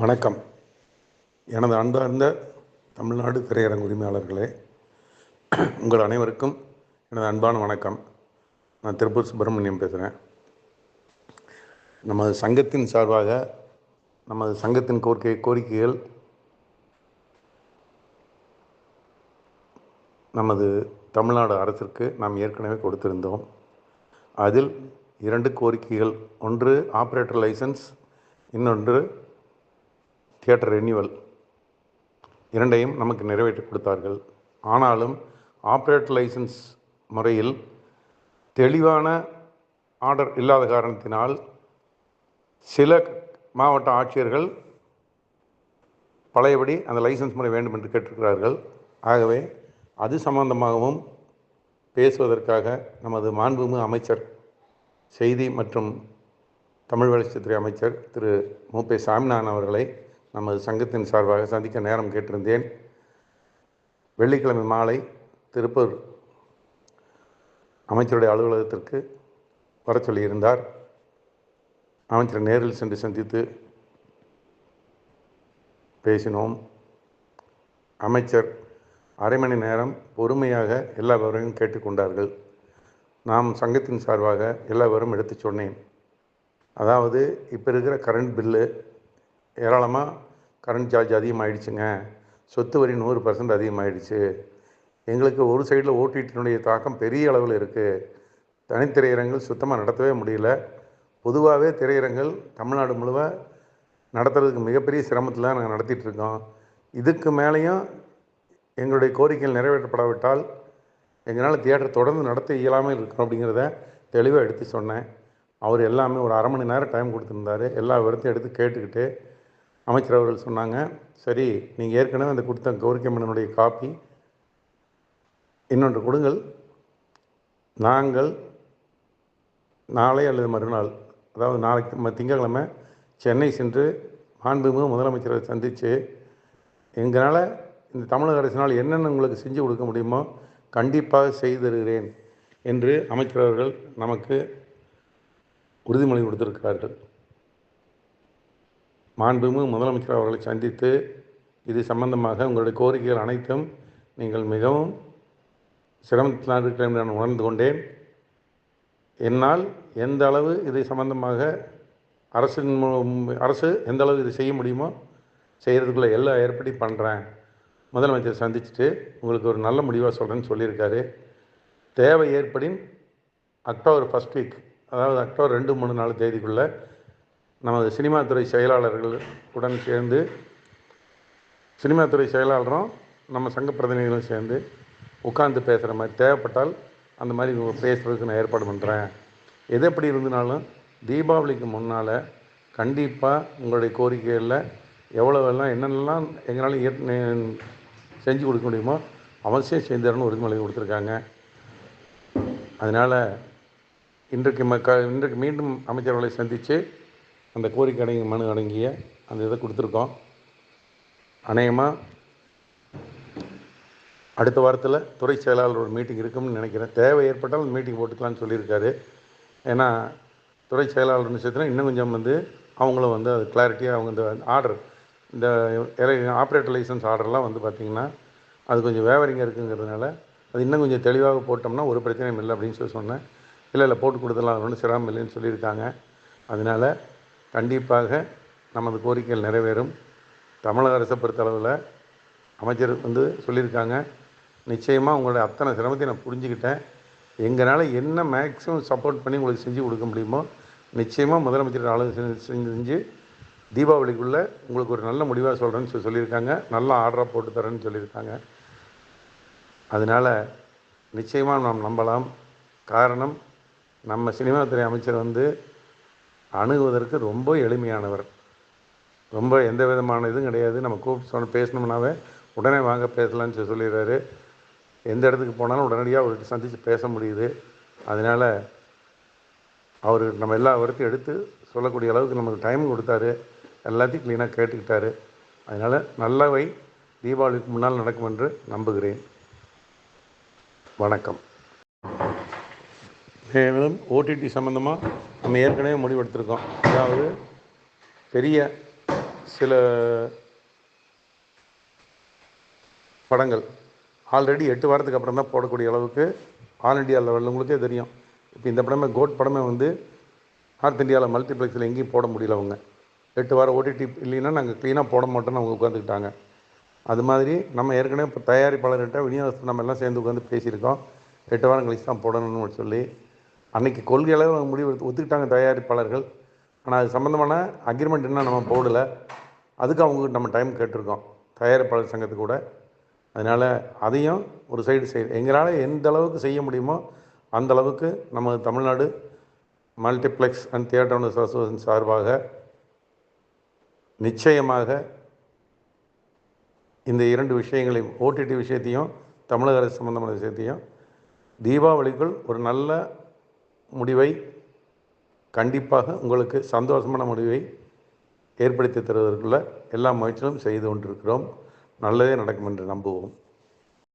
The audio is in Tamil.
வணக்கம். எனது அன்பார்ந்த தமிழ்நாடு திரையரங்கு உரிமையாளர்களே உங்கள் அனைவருக்கும் எனது அன்பான வணக்கம். நான் திருப்பூர் சுப்பிரமணியம் பேசுகிறேன் நமது சங்கத்தின் சார்பாக நமது சங்கத்தின் கோரிக்கை கோரிக்கைகள் நமது தமிழ்நாடு அரசிற்கு நாம் ஏற்கனவே கொடுத்திருந்தோம். அதில் இரண்டு கோரிக்கைகள் ஒன்று ஆப்ரேட்டர் லைசன்ஸ் இன்னொன்று தியேட்டர் ரெனியூவல் இரண்டையும் நமக்கு நிறைவேற்றி கொடுத்தார்கள். ஆனாலும் ஆப்ரேட்டர் லைசன்ஸ் முறையில் தெளிவான ஆர்டர் இல்லாத காரணத்தினால் சில மாவட்ட ஆட்சியர்கள் பழையபடி அந்த லைசன்ஸ் முறை வேண்டும் என்று கேட்டிருக்கிறார்கள். ஆகவே அது சம்பந்தமாகவும் பேசுவதற்காக நமது மாண்புமிகு அமைச்சர் செய்தி மற்றும் தமிழ் வளர்ச்சித்துறை அமைச்சர் திரு மு. பி. சாமிநாதன் அவர்களை நமது சங்கத்தின் சார்பாக சந்திக்க நேரம் கேட்டிருந்தேன். வெள்ளிக்கிழமை மாலை திருப்பூர் அமைச்சருடைய அலுவலகத்திற்கு வர சொல்லியிருந்தார். அமைச்சர் நேரில் சென்று சந்தித்து பேசினோம். அமைச்சர் அரை மணி நேரம் பொறுமையாக எல்லா விவரங்களும் கேட்டுக்கொண்டார்கள் நாம் சங்கத்தின் சார்பாக எல்லா விவரம் எடுத்து சொன்னேன். அதாவது இப்போ இருக்கிற கரண்ட் பில்லு ஏராளமாக கரண்ட் சார்ஜ் அதிகமாகிடுச்சுங்க சொத்து வரி நூறு பர்சன்ட் அதிகமாகிடுச்சு எங்களுக்கு ஒரு சைடில் ஓடிடியினுடைய தாக்கம் பெரிய அளவில் இருக்குது தனித்திரையரங்கள் சுத்தமாக நடத்தவே முடியல. பொதுவாகவே திரையரங்கள் தமிழ்நாடு முழுவ நடத்துறதுக்கு மிகப்பெரிய சிரமத்தில் தான் நாங்கள் நடத்திட்டுருக்கோம் இதுக்கு மேலேயும் எங்களுடைய கோரிக்கைகள் நிறைவேற்றப்படாவிட்டால் எங்களால் தியேட்டர் தொடர்ந்து நடத்த இயலாமல் இருக்கணும் அப்படிங்கிறத தெளிவாக எடுத்து சொன்னேன். அவர் எல்லாமே ஒரு அரை மணி நேரம் டைம் கொடுத்துருந்தாரு. எல்லா விவரத்தையும் எடுத்து கேட்டுக்கிட்டு அமைச்சர் அவர்கள் சொன்னாங்க சரி நீங்கள் ஏற்கனவே அந்த கொடுத்த கௌரிக்கம்மனுடைய காப்பி இன்னொன்று கொடுங்கள். நாங்கள் நாளை அல்லது மறுநாள் அதாவது நாளைக்கு திங்கக்கிழமை சென்னை சென்று மாண்புமிகு முதலமைச்சரை சந்தித்து எங்களால் இந்த தமிழக அரசினால் என்னென்ன உங்களுக்கு செஞ்சு கொடுக்க முடியுமோ கண்டிப்பாக செய்து தருகிறேன் என்று அமைச்சர் அவர்கள் நமக்கு உறுதிமொழி கொடுத்திருக்கிறார்கள். மாண்புமிகு முதலமைச்சர் அவர்களை சந்தித்து இது சம்பந்தமாக உங்களுடைய கோரிக்கைகள் அனைத்தும் நீங்கள் மிகவும் சிரமத்தில் இருக்கிறேன் என்று நான் உணர்ந்து கொண்டேன். என்னால் எந்த அளவு இது சம்பந்தமாக அரசின் அரசு எந்த அளவு இது செய்ய முடியுமோ செய்கிறதுக்குள்ள எல்லா ஏற்பாடையும் பண்ணுறேன் முதலமைச்சர் சந்திச்சுட்டு உங்களுக்கு ஒரு நல்ல முடிவாக சொல்கிறேன்னு சொல்லியிருக்காரு. தேவை ஏற்படின் அக்டோபர் ஃபஸ்ட் வீக் அதாவது அக்டோபர் ரெண்டு மூணு நாலு தேதிக்குள்ளே நமது சினிமா துறை செயலாளர்கள் உடன் சேர்ந்து சினிமா துறை செயலாளரும் நம்ம சங்க பிரதிநிதிகளும் சேர்ந்து உட்கார்ந்து பேசுகிற மாதிரி தேவைப்பட்டால் அந்த மாதிரி பேசுகிறதுக்கு நான் ஏற்பாடு பண்ணுறேன் எது எப்படி இருந்தனாலும் தீபாவளிக்கு முன்னால் கண்டிப்பாக உங்களுடைய கோரிக்கைகளில் எவ்வளோவெல்லாம் என்னென்னலாம் எங்களால் செஞ்சு கொடுக்க முடியுமோ அவசியம் செஞ்சு தரணும்னு உறுதிமொழி கொடுத்துருக்காங்க. அதனால் இன்றைக்கு ம க இன்றைக்கு மீண்டும் அமைச்சர்களை சந்தித்து அந்த கோரிக்கை அடங்கிய மனு அடங்கிய அந்த இதை கொடுத்துருக்கோம். அநேகமாக அடுத்த வாரத்தில் துறை செயலாளர் ஒரு மீட்டிங் இருக்கும்னு நினைக்கிறேன். தேவை ஏற்பட்டால் மீட்டிங் போட்டுக்கலாம்னு சொல்லியிருக்காரு. ஏன்னா துறை செயலாளர் விஷயத்தில் இன்னும் கொஞ்சம் வந்து அவங்களும் வந்து அது கிளாரிட்டியாக அவங்க இந்த ஆர்டர் இந்த ஆப்ரேட்டர் லைசன்ஸ் ஆர்டர்லாம் வந்து பார்த்திங்கன்னா அது கொஞ்சம் வேவரிங்காக இருக்குங்கிறதுனால அது இன்னும் கொஞ்சம் தெளிவாக போட்டோம்னா ஒரு பிரச்சனையும் இல்லை அப்படின்னு சொல்லி சொன்னேன். இல்லை இல்லை போட்டு கொடுத்துடலாம். ஒன்றும் சிரமம் இல்லைன்னு சொல்லியிருக்காங்க. அதனால் கண்டிப்பாக நமது கோரிக்கைகள் நிறைவேறும். தமிழக அரசை பொறுத்தளவில் அமைச்சர் வந்து சொல்லியிருக்காங்க. நிச்சயமாக உங்களுடைய அத்தனை சிரமத்தை நான் புரிஞ்சுக்கிட்டேன். எங்களால் என்ன மேக்ஸிமம் சப்போர்ட் பண்ணி உங்களுக்கு செஞ்சு கொடுக்க முடியுமோ நிச்சயமாக முதலமைச்சர் ஆலோசனை செஞ்சு தீபாவளிக்குள்ளே உங்களுக்கு ஒரு நல்ல முடிவாக சொல்கிறேன்னு சொல்லி சொல்லியிருக்காங்க. நல்ல ஆர்டராக போட்டு தரேன்னு சொல்லியிருக்காங்க. அதனால் நிச்சயமாக நாம் நம்பலாம். காரணம் நம்ம சினிமா துறை அமைச்சர் வந்து அணுகுவதற்கு ரொம்ப எளிமையானவர். ரொம்ப எந்த விதமான இதுவும் கிடையாது. நம்ம கூப்பிட்டு சொன்ன பேசணும்னாவே உடனே வாங்க பேசலாம்னு சொல்லி சொல்லிடுறாரு. எந்த இடத்துக்கு போனாலும் உடனடியாக அவர்கிட்ட சந்தித்து பேச முடியுது. அதனால் அவர் நம்ம எல்லா அவருக்கும் எடுத்து சொல்லக்கூடிய அளவுக்கு நமக்கு டைம் கொடுத்தாரு. எல்லாத்தையும் க்ளீனாக கேட்டுக்கிட்டாரு. அதனால் நல்லவை தீபாவளிக்கு முன்னால் நடக்கும் என்று நம்புகிறேன். வணக்கம். மேலும் ஓடிடி சம்மந்தமாக நம்ம ஏற்கனவே முடிவெடுத்திருக்கோம். அதாவது பெரிய சில படங்கள் ஆல்ரெடி எட்டு வாரத்துக்கு அப்புறம் தான் போடக்கூடிய அளவுக்கு ஆல் இண்டியா லெவலில் உங்களுக்கே தெரியும். இப்போ இந்த படமே கோட் படமே வந்து நார்த் இந்தியாவில் மல்டிப்ளெக்ஸில் எங்கேயும் போட முடியல அவங்க. எட்டு வாரம் ஓடிடி இல்லைன்னா நாங்கள் க்ளீனாக போட மாட்டோம்னு அவங்க உட்காந்துக்கிட்டாங்க அது மாதிரி நம்ம ஏற்கனவே இப்போ தயாரிப்பாளர்கிட்ட விநியோகத்தை நம்ம எல்லாம் சேர்ந்து உட்காந்து பேசியிருக்கோம். எட்டு வாரம் கழிச்சு தான் போடணும்னு சொல்லி அன்றைக்கி கொள்கையளவில் முடிவு எடுத்து ஒத்துக்கிட்டாங்க தயாரிப்பாளர்கள். ஆனால் அது சம்மந்தமான அக்ரிமெண்ட் இன்னும் நம்ம போடலை. அதுக்கு அவங்க நம்ம டைம் கேட்டிருக்கோம். தயாரிப்பாளர் சங்கத்து கூட. அதனால் அதையும் ஒரு சைடு சைடு எங்களால் எந்த அளவுக்கு செய்ய முடியுமோ அந்த அளவுக்கு நம்ம Tamil Nadu multiplex and theatre owners association சார்பாக நிச்சயமாக இந்த இரண்டு விஷயங்களையும் ஓடிடி விஷயத்தையும் தமிழக அரசு சம்பந்தமான விஷயத்தையும் தீபாவளிக்குள் ஒரு நல்ல முடிவை கண்டிப்பாக உங்களுக்கு சந்தோஷமான முடிவை ஏற்படுத்தி தருவதற்குள்ள எல்லா முயற்சிகளும் செய்து கொண்டிருக்கிறோம். நல்லதே நடக்கும் என்று நம்புவோம்.